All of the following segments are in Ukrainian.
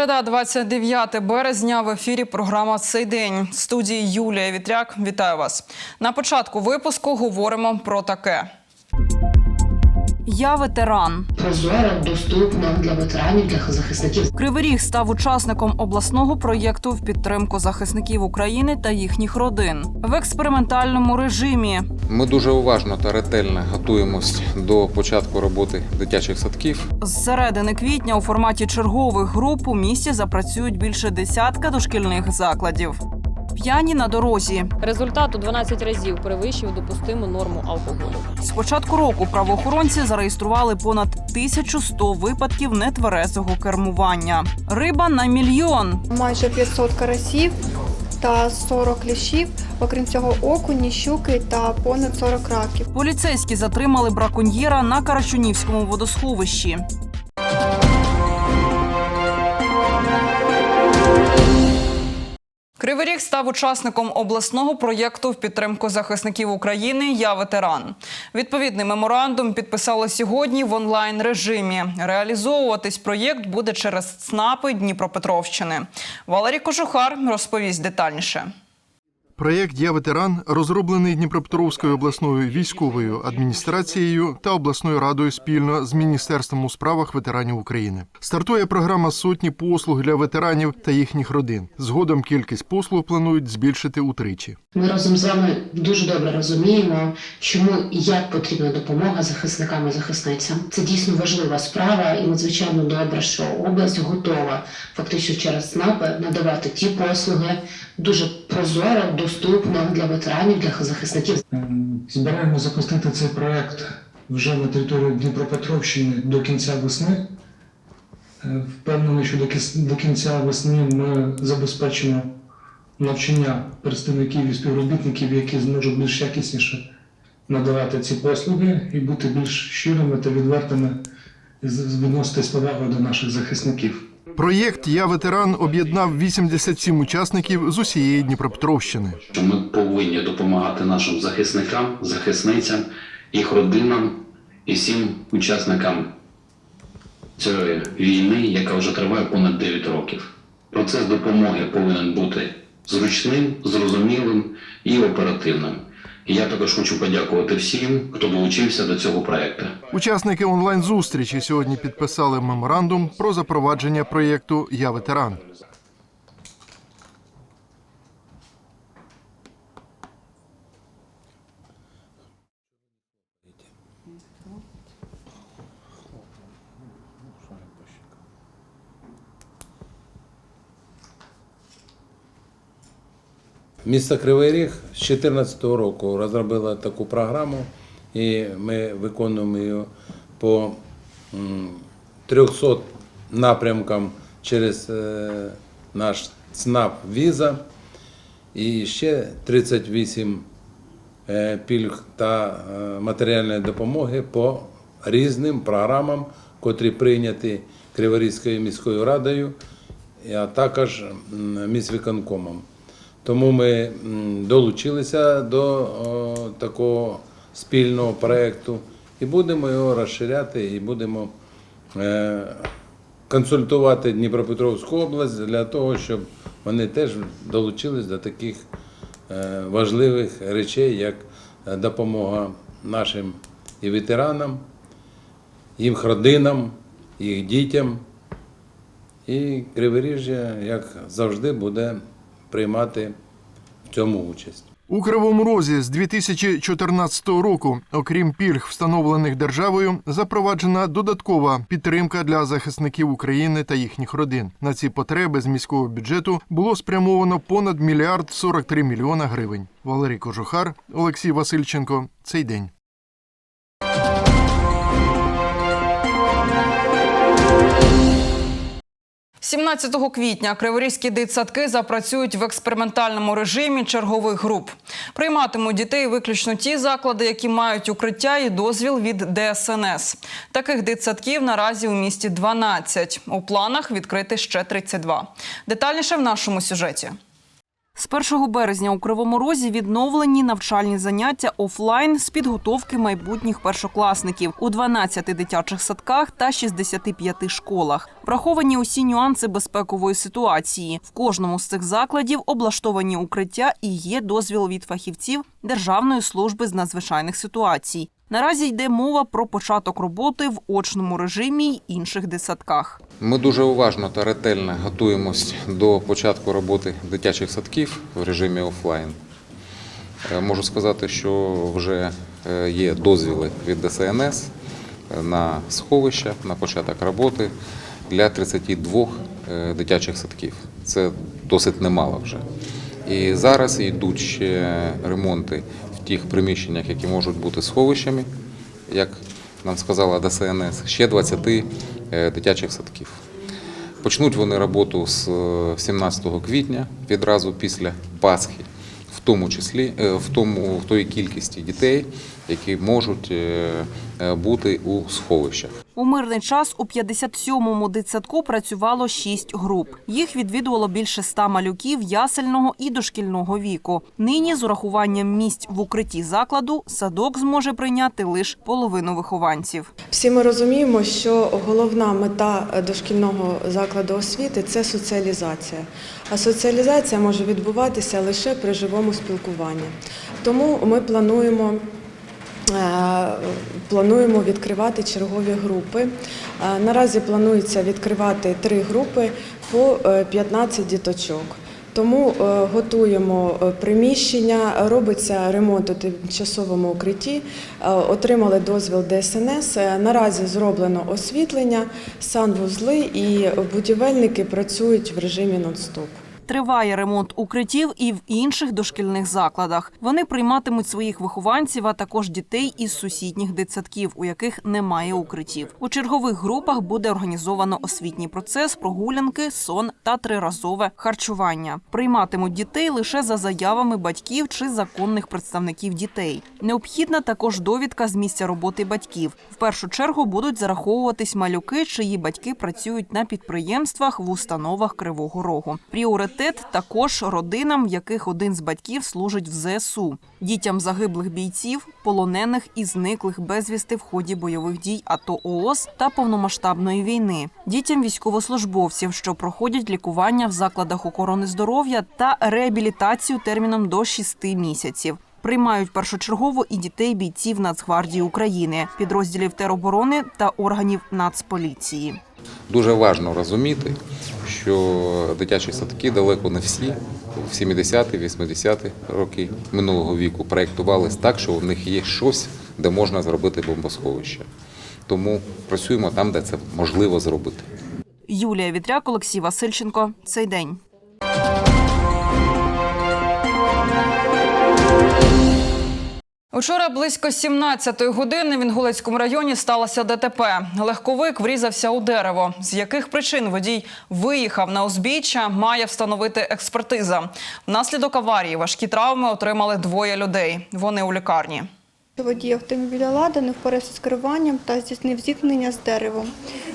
Середа, 29 березня. В ефірі програма «Цей день». Студії Юлія Вітряк. Вітаю вас. На початку випуску говоримо про таке. Я ветеран. прозоро, доступно для ветеранів, для захисників. Кривий Ріг став учасником обласного проєкту в підтримку захисників України та їхніх родин в експериментальному режимі. Ми дуже уважно та ретельно готуємось до початку роботи дитячих садків. З середини квітня у форматі чергових груп у місті запрацюють більше десятка дошкільних закладів. П'яні на дорозі. Результат у 12 разів перевищив допустиму норму алкоголю. З початку року правоохоронці зареєстрували понад 1100 випадків нетверезого кермування. Риба на мільйон. майже 500 карасів та 40 ліщів, окрім цього окуні, щуки та понад 40 раків. Поліцейські затримали браконьєра на Карачунівському водосховищі. Кривий став учасником обласного проєкту в підтримку захисників України Я ветеран. Відповідний меморандум підписали сьогодні в онлайн режимі. Реалізовуватись проєкт буде через ЦНАПи Дніпропетровщини. Валерій Кожухар розповість детальніше. Проєкт Я ветеран розроблений Дніпропетровською обласною військовою адміністрацією та обласною радою спільно з Міністерством у справах ветеранів України. Стартує програма сотні послуг для ветеранів та їхніх родин. Згодом кількість послуг планують збільшити утричі. Ми разом з вами дуже добре розуміємо, чому і як потрібна допомога захисникам і захисницям. Це дійсно важлива справа, і надзвичайно добре, що область готова фактично через СНАПи надавати ті послуги дуже прозоро, доступно для ветеранів, для захисників. Ем, Збираємо запустити цей проект вже на території Дніпропетровщини до кінця весни. Е, Впевнений, що до кінця весни ми забезпечимо навчання представників і співробітників, які зможуть більш якісніше надавати ці послуги і бути більш щирими та відвертими відноситись повагою до наших захисників. Проєкт Я ветеран об'єднав 87 учасників з усієї Дніпропетровщини. ми повинні допомагати нашим захисникам, захисницям, їх родинам і всім учасникам цієї війни, яка вже триває понад 9 років. Процес допомоги повинен бути зручним, зрозумілим і оперативним. Я також хочу подякувати всім, хто долучився до цього проекту. Учасники онлайн-зустрічі сьогодні підписали меморандум про запровадження проєкту Я ветеран. Місто Кривий Ріг з 2014 року розробило таку програму, і ми виконуємо її по 300 напрямкам через е, наш ЦНАП Віза і ще 38 е, пільг та е, матеріальної допомоги по різним програмам, котрі прийняті Криворізькою міською радою, а також міськвиконкомом. Тому ми долучилися до такого спільного проєкту і будемо його розширяти, і будемо е, консультувати Дніпропетровську область для того, щоб вони теж долучились до таких е, важливих речей, як е, допомога нашим і ветеранам, їх родинам, їх дітям. І Криворіжжя, як завжди, буде приймати в цьому участь. У Кривому Розі з 2014 року, окрім пільг, встановлених державою, запроваджена додаткова підтримка для захисників України та їхніх родин. На ці потреби з міського бюджету було спрямовано понад мільярд 43 мільйона гривень. Валерій Кожухар, Олексій Васильченко. Цей день. – 17 квітня криворізькі дитсадки запрацюють в експериментальному режимі чергових груп. Прийматимуть дітей виключно ті заклади, які мають укриття і дозвіл від ДСНС. Таких дитсадків наразі у місті 12. У планах відкрити ще 32. Детальніше в нашому сюжеті. З 1 березня у Кривому Розі відновлені навчальні заняття офлайн з підготовки майбутніх першокласників у 12 дитячих садках та 65 школах. Враховані усі нюанси безпекової ситуації. В кожному з цих закладів облаштовані укриття і є дозвіл від фахівців Державної служби з надзвичайних ситуацій. Наразі йде мова про початок роботи в очному режимі й інших дитсадках. Ми дуже уважно та ретельно готуємось до початку роботи дитячих садків в режимі офлайн. Е, Можу сказати, що вже е, є дозвіли від ДСНС на сховища, на початок роботи для 32 е, дитячих садків. Це досить немало вже. І зараз йдуть ще ремонти в тих приміщеннях, які можуть бути сховищами, як нам сказала ДСНС, ще 20 е, дитячих садків. Почнуть вони роботу з е, 17 квітня, відразу після Пасхи, в тому числі е, в тому в тої кількості дітей, які можуть е, е, бути у сховищах. У мирний час у 57-му дитсадку працювало 6 груп. Їх відвідувало більше 100 малюків ясельного і дошкільного віку. Нині з урахуванням місць в укритті закладу садок зможе прийняти лише половину вихованців. Всі ми розуміємо, що головна мета дошкільного закладу освіти це соціалізація. А соціалізація може відбуватися лише при живому спілкуванні. Тому ми плануємо. Е, Плануємо відкривати чергові групи. Е, Наразі планується відкривати три групи по е, 15 діточок. Тому е, готуємо е, приміщення, робиться ремонт у тимчасовому укритті, е, отримали дозвіл ДСНС. Е, Наразі зроблено освітлення, санвузли і будівельники працюють в режимі нон-стоп. Триває ремонт укриттів і в інших дошкільних закладах. Вони прийматимуть своїх вихованців, а також дітей із сусідніх дитсадків, у яких немає укриттів. У чергових групах буде організовано освітній процес, прогулянки, сон та триразове харчування. Прийматимуть дітей лише за заявами батьків чи законних представників дітей. Необхідна також довідка з місця роботи батьків. В першу чергу будуть зараховуватись малюки, чиї батьки працюють на підприємствах в установах Кривого Рогу. Пріоритет також родинам, в яких один з батьків служить в ЗСУ, дітям загиблих бійців, полонених і зниклих безвісти в ході бойових дій АТО ООС та повномасштабної війни, дітям військовослужбовців, що проходять лікування в закладах охорони здоров'я та реабілітацію терміном до 6 місяців. Приймають першочергово і дітей бійців Нацгвардії України, підрозділів тероборони та органів Нацполіції. Дуже важливо розуміти, що дитячі садки далеко не всі в 70-ті, 80-ті роки минулого віку проєктувались так, що у них є щось, де можна зробити бомбосховище. Тому працюємо там, де це можливо зробити. Юлія Вітряк, Олексій Васильченко. Цей день. Учора близько 17-ї години в Інгулецькому районі сталося ДТП. Легковик врізався у дерево. З яких причин водій виїхав на узбіччя, має встановити експертиза. Внаслідок аварії важкі травми отримали двоє людей. Вони у лікарні. Водій автомобіля «Лада» не впорався з керуванням та здійснив зіткнення з деревом.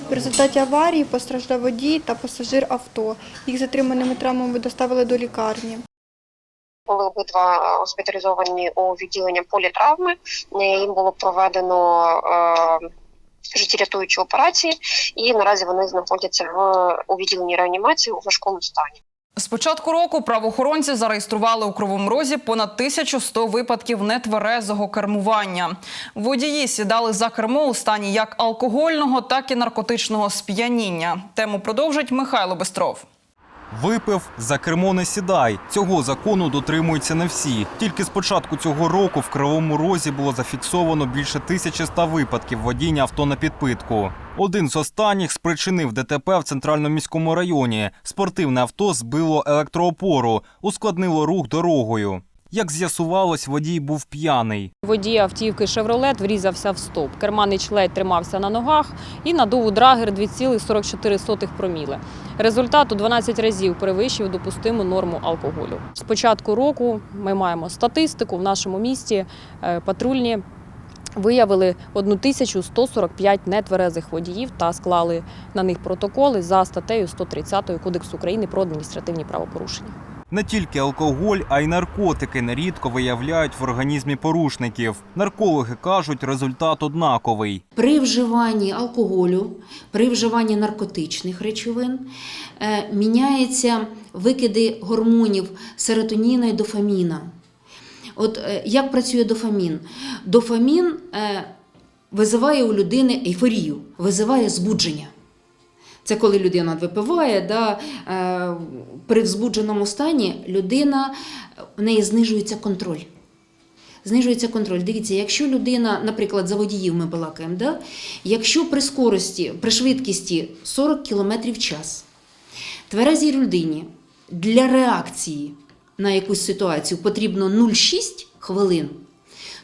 В результаті аварії постраждав водій та пасажир авто. Їх затриманими травмами доставили до лікарні. Були обидва госпіталізовані у відділення політравми. Їм було проведено е, життєрятуючі операції, і наразі вони знаходяться в у відділенні реанімації у важкому стані. З початку року правоохоронці зареєстрували у Кривому Розі понад 1100 випадків нетверезого кермування. Водії сідали за кермо у стані як алкогольного, так і наркотичного сп'яніння. Тему продовжить Михайло Бестров. Випив за кермо не сідай. Цього закону дотримуються не всі. Тільки з початку цього року в Кривому Розі було зафіксовано більше 1100 випадків водіння авто на підпитку. Один з останніх спричинив ДТП в центральному міському районі. Спортивне авто збило електроопору, ускладнило рух дорогою. Як з'ясувалось, водій був п'яний. Водій автівки «Шевролет» врізався в стоп. Керманич ледь тримався на ногах і надув у драгер 2,44 проміли. Результат у 12 разів перевищив допустиму норму алкоголю. З початку року ми маємо статистику в нашому місті. е, Патрульні виявили 1145 нетверезих водіїв та склали на них протоколи за статтею 130 Кодексу України про адміністративні правопорушення. Не тільки алкоголь, а й наркотики нерідко виявляють в організмі порушників. Наркологи кажуть, результат однаковий. При вживанні алкоголю, при вживанні наркотичних речовин е, міняються викиди гормонів серотоніна і дофаміна. От е, як працює дофамін? Дофамін е, визиває у людини ейфорію, визиває збудження. Це коли людина випиває, да, е, при взбудженому стані людина, в неї знижується контроль. Знижується контроль. Дивіться, якщо людина, наприклад, за водіїв ми балакаємо, да? якщо при скорості, при швидкості 40 км в час, тверезій людині для реакції на якусь ситуацію потрібно 0,6 хвилин,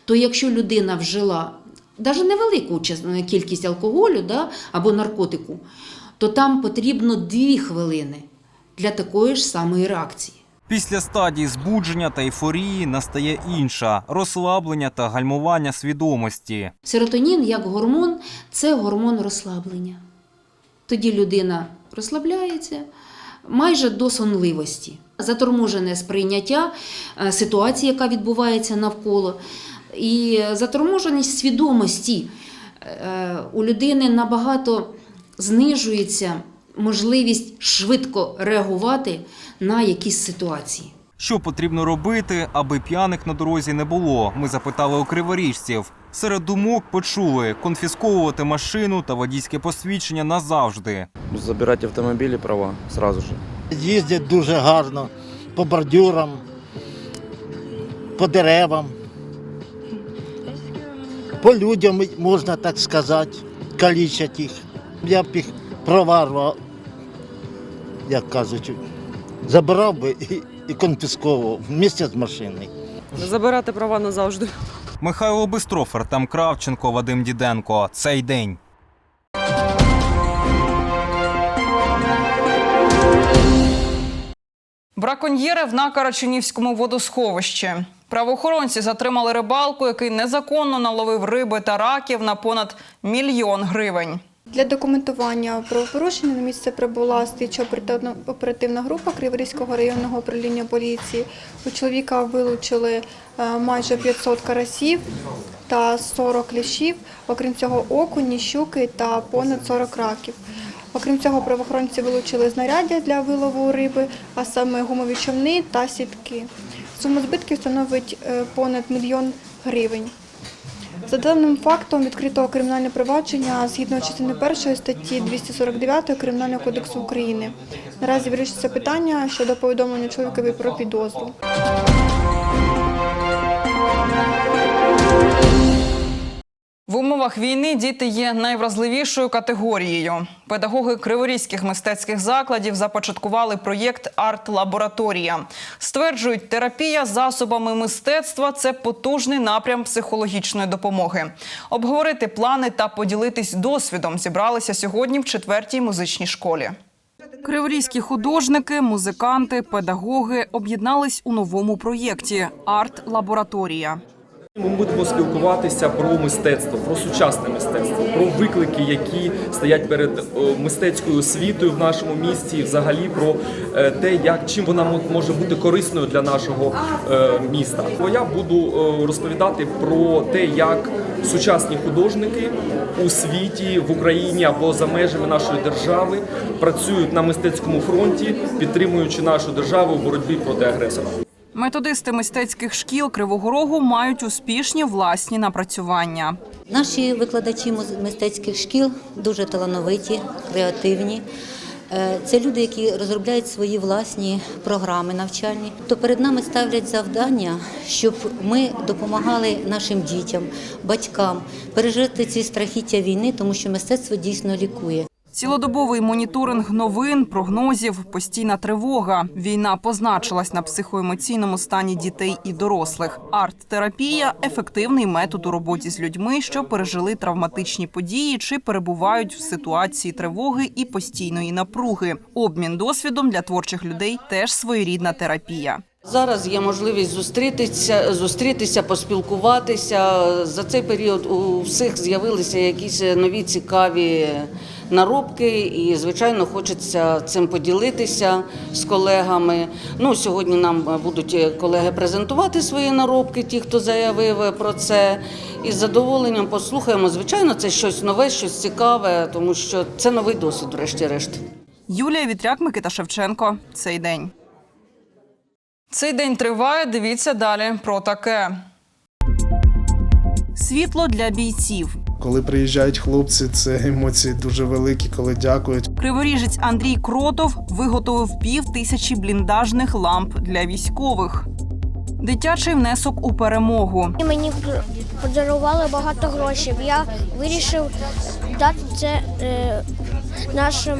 то якщо людина вжила навіть невелику кількість алкоголю да, або наркотику, то там потрібно 2 хвилини для такої ж самої реакції. Після стадії збудження та ейфорії настає інша розслаблення та гальмування свідомості. Серотонін як гормон це гормон розслаблення. Тоді людина розслабляється майже до сонливості. Заторможене сприйняття е, ситуації, яка відбувається навколо, і заторможеність свідомості Е, у людини набагато знижується можливість швидко реагувати на якісь ситуації. Що потрібно робити, аби п'яних на дорозі не було? Ми запитали у криворіжців. Серед думок почули конфісковувати машину та водійське посвідчення назавжди. Забирати автомобілі права сразу же. Їздять дуже гарно по бордюрам, по деревам, по людям, можна так сказати, калічать їх. Я б їх проварвав, як кажуть, забирав би і, і конфісковував вместе з машиною. Забирати права назавжди. Михайло Бистров, Артем Кравченко, Вадим Діденко. Цей день. Браконьєрив на Карачунівському водосховищі. Правоохоронці затримали рибалку, який незаконно наловив риби та раків на понад мільйон гривень. Для документування правопорушення на місце прибула слідчо-оперативна група Криворізького районного управління поліції. У чоловіка вилучили е, майже 500 карасів та 40 ліщів, окрім цього окуні, щуки та понад 40 раків. Окрім цього, правоохоронці вилучили знаряддя для вилову риби, а саме гумові човни та сітки. Сума збитків становить е, понад мільйон гривень. За даним фактом відкритого кримінальне провадження згідно частини першої статті 249 Кримінального кодексу України. Наразі вирішується питання щодо повідомлення чоловікові про підозру. В умовах війни діти є найвразливішою категорією. Педагоги криворізьких мистецьких закладів започаткували проєкт Арт-лабораторія. Стверджують, терапія засобами мистецтва це потужний напрям психологічної допомоги. Обговорити плани та поділитись досвідом зібралися сьогодні в четвертій музичній школі. Криворізькі художники, музиканти, педагоги об'єднались у новому проєкті Арт-лабораторія. Ми будемо спілкуватися про мистецтво, про сучасне мистецтво, про виклики, які стоять перед е, мистецькою освітою в нашому місті, і взагалі про е, те, як чим вона може бути корисною для нашого е, міста. Я буду розповідати про те, як сучасні художники у світі, в Україні або за межами нашої держави працюють на мистецькому фронті, підтримуючи нашу державу в боротьбі проти агресора. Методисти мистецьких шкіл Кривого Рогу мають успішні власні напрацювання. Наші викладачі мистецьких шкіл дуже талановиті, креативні. Е, Це люди, які розробляють свої власні програми навчальні. То перед нами ставлять завдання, щоб ми допомагали нашим дітям, батькам пережити ці страхіття війни, тому що мистецтво дійсно лікує. Цілодобовий моніторинг новин, прогнозів, постійна тривога. Війна позначилась на психоемоційному стані дітей і дорослих. Арт-терапія ефективний метод у роботі з людьми, що пережили травматичні події чи перебувають в ситуації тривоги і постійної напруги. Обмін досвідом для творчих людей теж своєрідна терапія. Зараз є можливість зустрітися, зустрітися, поспілкуватися. За цей період у всіх з'явилися якісь нові цікаві наробки, і звичайно хочеться цим поділитися з колегами. Ну сьогодні нам е, будуть е, колеги презентувати свої наробки, ті, хто заявив е, про це. І з задоволенням послухаємо. Звичайно, це щось нове, щось цікаве, тому що це новий досвід, врешті-решт. Юлія Вітряк, Микита Шевченко. Цей день. Цей день триває. Дивіться далі про таке. Світло для бійців. Коли приїжджають хлопці, це емоції дуже великі, коли дякують. Криворіжець Андрій Кротов виготовив пів тисячі бліндажних ламп для військових. Дитячий внесок у перемогу. Мені подарували багато грошей. Я вирішив дати це е, нашим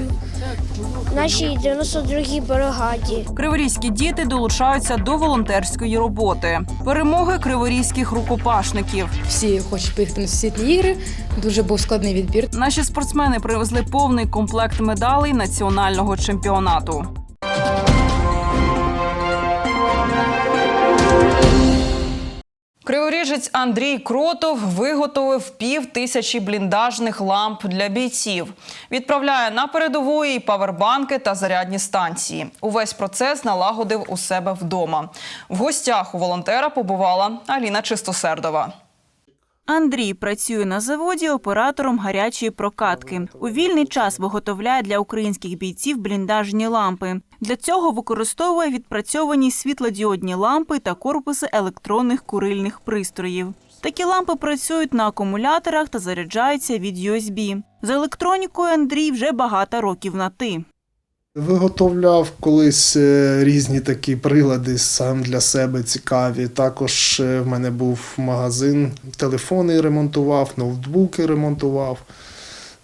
нашій 92-й бригаді. Криворізькі діти долучаються до волонтерської роботи. Перемоги криворізьких рукопашників. Всі хочуть поїхати на всесвітні ігри. Дуже був складний відбір. Наші спортсмени привезли повний комплект медалей національного чемпіонату. Криворіжець Андрій Кротов виготовив пів тисячі бліндажних ламп для бійців. Відправляє на передову і павербанки та зарядні станції. Увесь процес налагодив у себе вдома. В гостях у волонтера побувала Аліна Чистосердова. Андрій працює на заводі оператором гарячої прокатки. У вільний час виготовляє для українських бійців бліндажні лампи. Для цього використовує відпрацьовані світлодіодні лампи та корпуси електронних курильних пристроїв. Такі лампи працюють на акумуляторах та заряджаються від USB. З електронікою Андрій вже багато років на ти. Виготовляв колись е, різні такі прилади сам для себе цікаві. Також е, в мене був магазин, телефони ремонтував, ноутбуки ремонтував.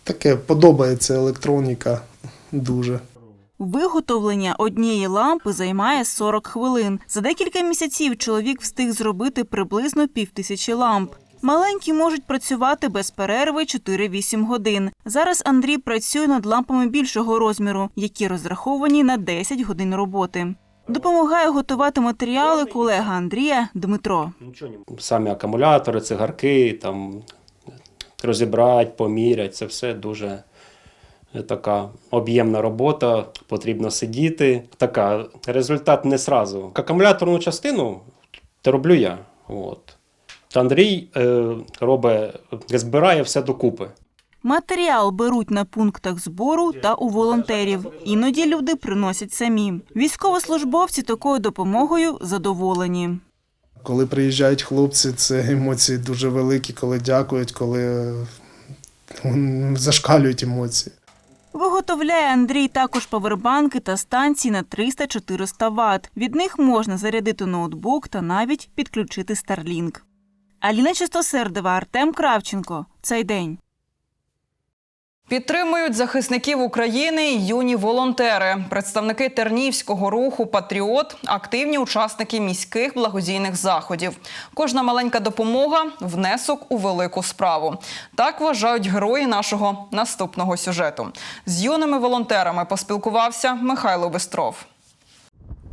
Таке подобається електроніка дуже. Виготовлення однієї лампи займає 40 хвилин. За декілька місяців чоловік встиг зробити приблизно півтисячі ламп. Маленькі можуть працювати без перерви 4-8 годин. Зараз Андрій працює над лампами більшого розміру, які розраховані на 10 годин роботи. Допомагає готувати матеріали колега Андрія Дмитро. самі акумулятори, цигарки, там розібрати, поміряти, це все дуже е, така об'ємна робота, потрібно сидіти. Така результат не сразу. Акумуляторну частину роблю я. От. Та Андрій е, робить, збирає все докупи. Матеріал беруть на пунктах збору та у волонтерів. Іноді люди приносять самі. Військовослужбовці такою допомогою задоволені. Коли приїжджають хлопці, це емоції дуже великі, коли дякують, коли е, зашкалюють емоції. Виготовляє Андрій також павербанки та станції на 300-400 Вт. Від них можна зарядити ноутбук та навіть підключити Starlink. Аліна Чистосердова, Артем Кравченко. Цей день. Підтримують захисників України юні волонтери, представники тернівського руху Патріот, активні учасники міських благодійних заходів. Кожна маленька допомога внесок у велику справу. Так вважають герої нашого наступного сюжету. З юними волонтерами поспілкувався Михайло Бистров.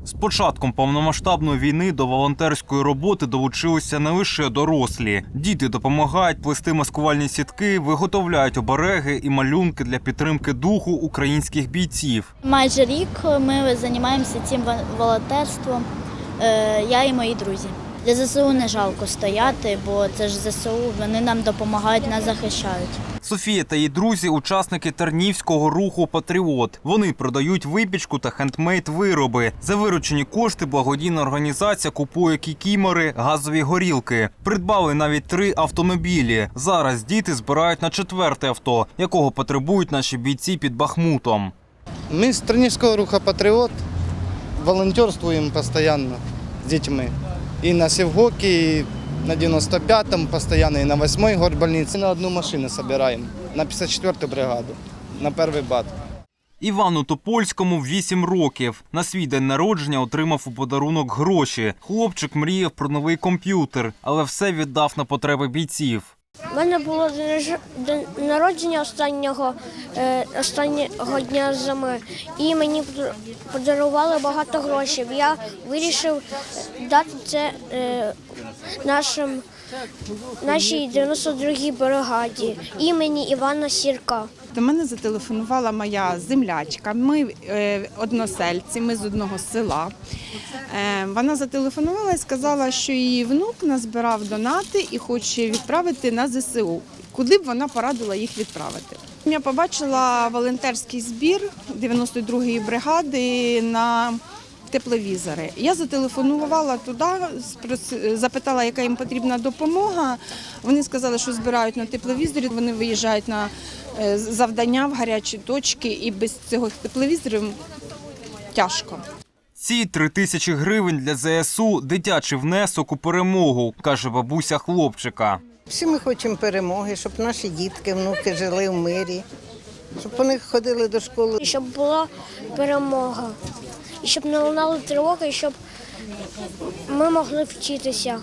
З початком повномасштабної війни до волонтерської роботи долучилися не лише дорослі. Діти допомагають плести маскувальні сітки, виготовляють обереги і малюнки для підтримки духу українських бійців. Майже рік ми займаємося цим волонтерством. е, Я і мої друзі. Для ЗСУ не жалко стояти, бо це ж ЗСУ, вони нам допомагають, нас захищають. Софія та її друзі учасники тернівського руху Патріот. Вони продають випічку та хендмейд вироби. За виручені кошти благодійна організація купує кікімори, газові горілки. Придбали навіть три автомобілі. Зараз діти збирають на четверте авто, якого потребують наші бійці під Бахмутом. Мы с Тернического руха «Патриот» волонтерствуем постоянно с детьми. И на Севгоке, и на 95-м постоянно, и на 8-й горбольнице. На одну машину собираем, на 54-ю бригаду, на первый бат. Івану Топольському 8 років. На свій день народження отримав у подарунок гроші. Хлопчик мріяв про новий комп'ютер, але все віддав на потреби бійців. У мене було день народження останнього, е, останнього дня зими, і мені подарували багато грошей. Я вирішив дати це е, нашим нашій 92-й бригаді імені Івана Сірка. До мене зателефонувала моя землячка. Ми е, односельці, ми з одного села. Е, вона зателефонувала і сказала, що її внук назбирав донати і хоче відправити на ЗСУ. Куди б вона порадила їх відправити? Я побачила волонтерський збір 92-ї бригади на тепловізори. Я зателефонувала туди, спрос- запитала, яка їм потрібна допомога. Вони сказали, що збирають на тепловізорі. Вони виїжджають на е, завдання в гарячі точки, і без цього тепловізорів тяжко. Ці три тисячі гривень для ЗСУ – дитячий внесок у перемогу, каже бабуся хлопчика. Всі ми хочемо перемоги, щоб наші дітки, внуки жили в мирі, щоб вони ходили до школи. І щоб була перемога, і щоб не лунали тривоги, і щоб ми могли вчитися.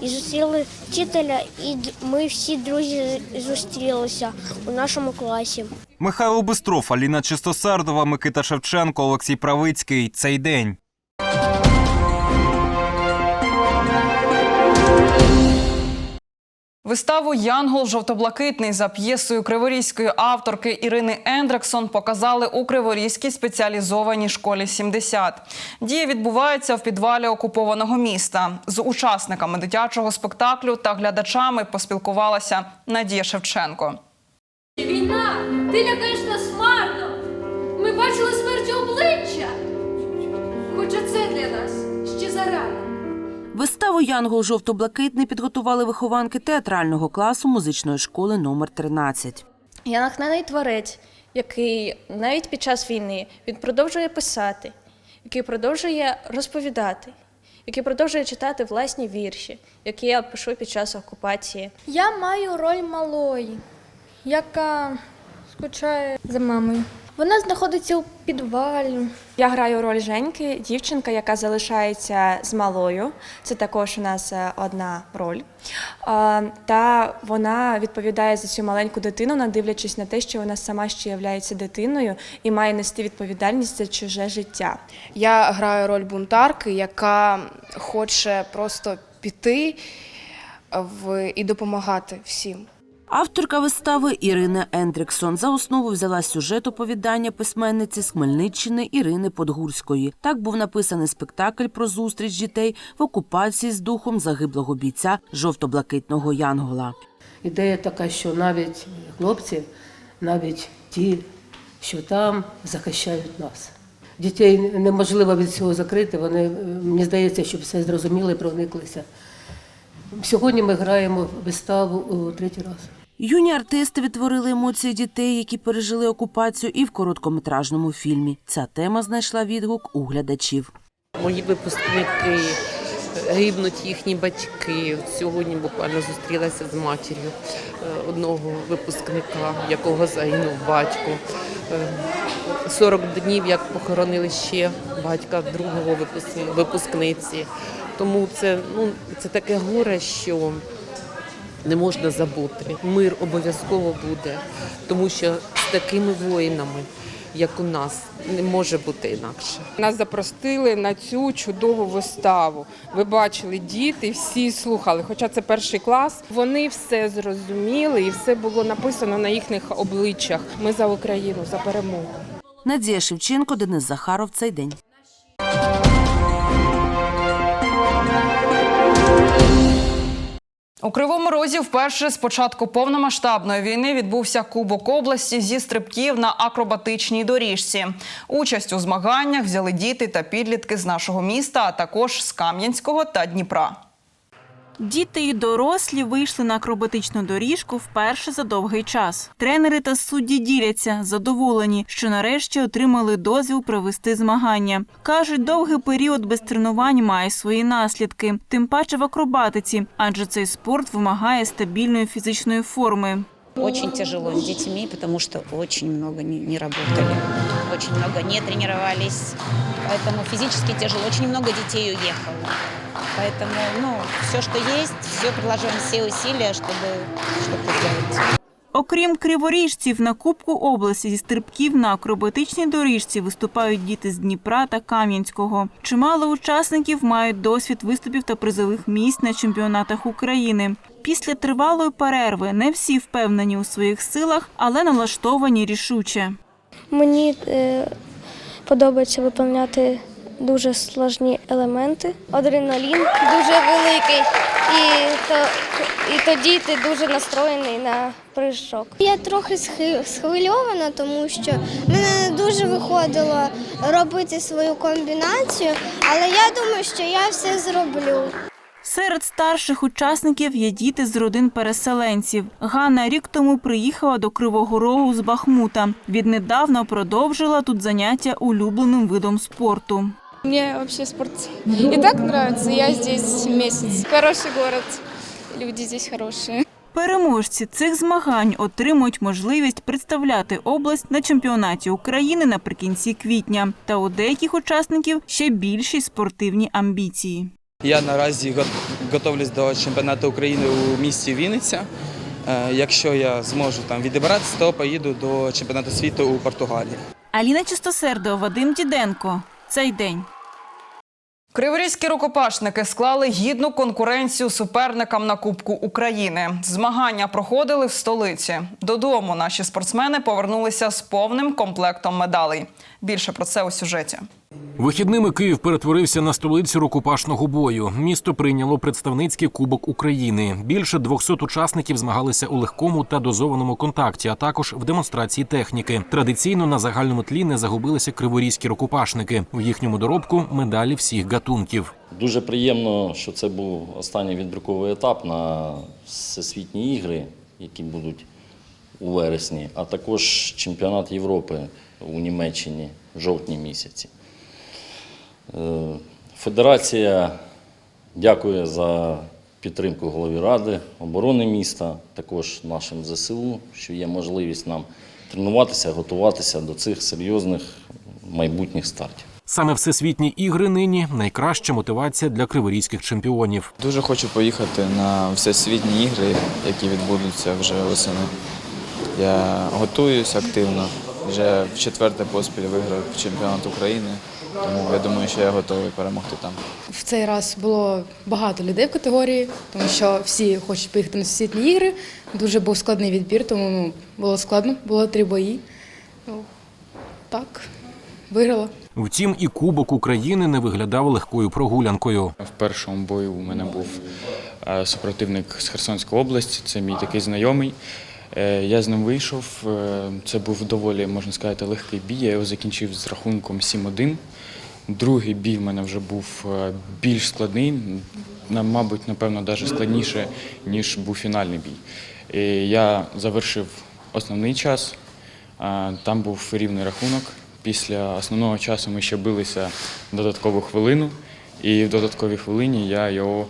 І зустріли вчителя, і ми всі друзі зустрілися у нашому класі. Михайло Бистров, Аліна Чистосердова, Микита Шевченко, Олексій Правицький. Цей день. Виставу Янгол жовто-блакитний за п'єсою криворізької авторки Ірини Ендрексон показали у Криворізькій спеціалізованій школі 70. Дія відбувається в підвалі окупованого міста. З учасниками дитячого спектаклю та глядачами поспілкувалася Надія Шевченко. Війна, ти лякаєш Янгол жовто-блакитний підготували вихованки театрального класу музичної школи номер 13. Я натхнений творець, який навіть під час війни він продовжує писати, який продовжує розповідати, який продовжує читати власні вірші, які я пишу під час окупації. Я маю роль малої, яка скучає за мамою. Вона знаходиться у підвалі. Я граю роль Женьки, дівчинка, яка залишається з малою. Це також у нас е, одна роль. Та вона відповідає за цю маленьку дитину, не дивлячись на те, що вона сама ще є дитиною і має нести відповідальність за чуже життя. Я граю роль бунтарки, яка хоче просто піти в і допомагати всім. Авторка вистави Ірина Ендріксон за основу взяла сюжет оповідання письменниці з Хмельниччини Ірини Подгурської. Так був написаний спектакль про зустріч дітей в окупації з духом загиблого бійця жовто-блакитного Янгола. Ідея така, що навіть хлопці, навіть ті, що там захищають нас. Дітей неможливо від цього закрити. Вони е, мені здається, що все зрозуміли, прониклися. Сьогодні ми граємо виставу у третій раз. Юні артисти відтворили емоції дітей, які пережили окупацію, і в короткометражному фільмі. Ця тема знайшла відгук у глядачів. Мої випускники гибнуть їхні батьки. Сьогодні буквально зустрілася з матір'ю е, одного випускника, якого загинув батько. Е, 40 днів, як похоронили ще батька другого випускниці. Тому це, ну, це таке горе, що не можна забути. Мир обов'язково буде, тому що з такими воїнами, як у нас, не може бути інакше. Нас запросили на цю чудову виставу. Ви бачили, діти всі слухали, хоча це перший клас. Вони все зрозуміли і все було написано на їхніх обличчях. Ми за Україну, за перемогу. Надія Шевченко, Денис Захаров. Цей день. У Кривому Розі вперше з початку повномасштабної війни відбувся Кубок області зі стрибків на акробатичній доріжці. Участь у змаганнях взяли діти та підлітки з нашого міста, а також з Кам'янського та Дніпра. Діти і дорослі вийшли на акробатичну доріжку вперше за довгий час. Тренери та судді діляться, задоволені, що нарешті отримали дозвіл провести змагання. кажуть, довгий період без тренувань має свої наслідки, тим паче в акробатиці, адже цей спорт вимагає стабільної фізичної форми. Очень тяжело с детьми, потому что очень много не, не работали, очень много не тренировались. Поэтому физически тяжело. Очень много детей уехало. Поэтому, ну, все, что есть, все приложим все усилия, чтобы что-то сделать. Окрім криворіжців, на Кубку області зі стрибків на акробатичній доріжці виступають діти з Дніпра та Кам'янського. Чимало учасників мають досвід виступів та призових місць на чемпіонатах України. Після тривалої перерви не всі впевнені у своїх силах, але налаштовані рішуче. Мені е, подобається виконувати дуже складні елементи. Адреналін дуже великий, і, то, і тоді ти дуже настроєний на прыжок. Я трохи схвильована, тому що мене не дуже виходило робити свою комбінацію, але я думаю, що я все зроблю. Серед старших учасників є діти з родин переселенців. Ганна рік тому приїхала до Кривого Рогу з Бахмута. Віднедавна продовжила тут заняття улюбленим видом спорту. Мне вообще спорт и так нравится. Я здесь месяц. Хороший город. Люди здесь хорошие. Переможці цих змагань отримують можливість представляти область на чемпіонаті України наприкінці квітня. Та у деяких учасників ще більші спортивні амбіції. Я наразі го- готовлюсь до чемпіонату України у місті Вінниця. Е, Якщо я зможу там відібратися, то поїду до чемпіонату світу у Португалії. Аліна Чистосердо, Вадим Діденко. Цей день. Криворізькі рукопашники склали гідну конкуренцію суперникам на Кубку України. Змагання проходили в столиці. Додому наші спортсмени повернулися з повним комплектом медалей. Більше про це у сюжеті. Вихідними Київ перетворився на столицю рукопашного бою. Місто прийняло представницький кубок України. Більше 200 учасників змагалися у легкому та дозованому контакті, а також в демонстрації техніки. Традиційно на загальному тлі не загубилися криворізькі рукопашники. У їхньому доробку медалі всіх гатунків. Дуже приємно, що це був останній відбірковий етап на всесвітні ігри, які будуть у вересні, а також чемпіонат Європи у Німеччині в жовтні місяці. Е, Федерація дякує за підтримку голові ради, оборони міста, також нашим ЗСУ, що є можливість нам тренуватися, готуватися до цих серйозних майбутніх стартів. Саме всесвітні ігри нині найкраща мотивація для криворізьких чемпіонів. Дуже хочу поїхати на всесвітні ігри, які відбудуться вже восени. Я готуюсь активно. Вже в четверте поспіль виграв чемпіонат України, тому я думаю, що я готовий перемогти там. В цей раз було багато людей в категорії, тому що всі хочуть поїхати на всесвітні ігри. Дуже був складний відбір, тому ну, було складно, було три бої. Ну, так, виграла. Втім, і Кубок України не виглядав легкою прогулянкою. В першому бою у мене був е, супротивник з Херсонської області, це мій такий знайомий. Е, Я з ним вийшов. е, Це був доволі, можна сказати, легкий бій. Я його закінчив з рахунком 7-1. Другий бій в мене вже був е, більш складний, мабуть, напевно, навіть складніше, ніж був фінальний бій. І Я завершив основний час, там був рівний рахунок. Після основного часу ми ще билися додаткову хвилину, і в додатковій хвилині я його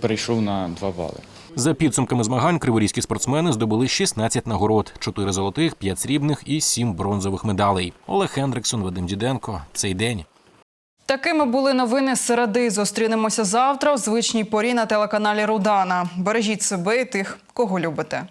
перейшов на 2 бали. За підсумками змагань криворізькі спортсмени здобули 16 нагород: 4 золотих, 5 срібних і 7 бронзових медалей. Олег Хендриксон, Вадим Діденко. Цей день. Такими були новини середи. Зустрінемося завтра в звичній порі на телеканалі Рудана. Бережіть себе і тих, кого любите.